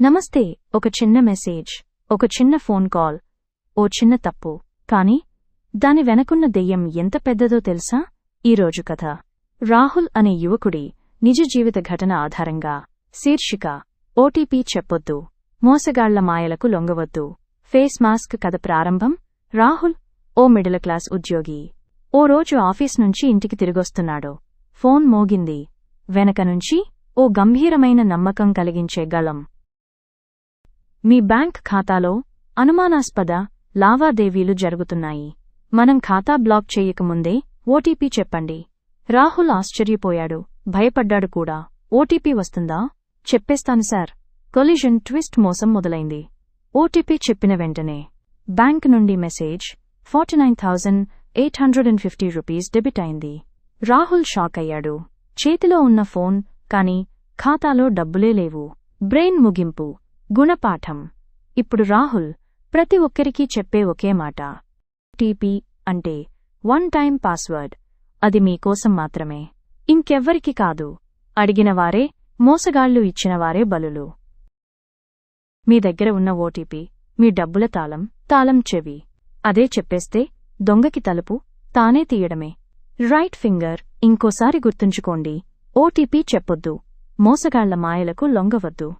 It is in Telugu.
నమస్తే ఒక చిన్న మెసేజ్ ఒక చిన్న ఫోన్ కాల్ ఓ చిన్న తప్పు. కాని దాని వెనకున్న దెయ్యం ఎంత పెద్దదో తెలుసా? ఈరోజు కథ. రాహుల్ అనే యువకుడి నిజ జీవిత ఘటన ఆధారంగా శీర్షిక ఓటీపీ చెప్పొద్దు మోసగాళ్ళ మాయలకు లొంగవద్దు ఫేస్ మాస్క్ కథ ప్రారంభం రాహుల్ ఓ మిడిల్ క్లాస్ ఉద్యోగి. ఓ రోజు ఆఫీస్ నుంచి ఇంటికి తిరిగొస్తున్నాడు. ఫోన్ మోగింది. వెనక నుంచి ఓ గంభీరమైన నమ్మకం కలిగించే గళం. మీ బ్యాంక్ ఖాతాలో అనుమానాస్పద లావాదేవీలు జరుగుతున్నాయి. మనం ఖాతా బ్లాక్ చేయకముందే ఓటీపీ చెప్పండి. రాహుల్ ఆశ్చర్యపోయాడు. భయపడ్డాడు కూడా. ఓటీపీ వస్తుందా? చెప్పేస్తాను సార్. కొలిజన్ ట్విస్ట్ మోసం మొదలైంది. ఓటీపీ చెప్పిన వెంటనే బ్యాంక్ నుండి message forty nine thousand eight hundred and fifty rupees debit అయింది. రాహుల్ షాక్ అయ్యాడు. చేతిలో ఉన్న ఫోన్ కాని ఖాతాలో డబ్బులే లేవు. బ్రెయిన్ ముగింపు. గుణపాఠం. ఇప్పుడు రాహుల్ ప్రతి ఒక్కరికీ చెప్పే ఒకే మాట. టీపీ అంటే వన్ టైం పాస్వర్డ్. అది మీకోసం మాత్రమే. ఇంకెవ్వరికి కాదు. అడిగినవారే మోసగాళ్ళు ఇచ్చినవారే బలులు. మీ దగ్గర ఉన్న ఓటీపీ మీ డబ్బుల తాళం తాళం చెవి. అదే చెప్పేస్తే దొంగకి తలుపు తానే తీయడమే. రైట్ ఫింగర్ ఇంకోసారి గుర్తుంచుకోండి. ఓటీపీ చెప్పొద్దు. మోసగాళ్ళ మాయలకు లొంగవద్దు.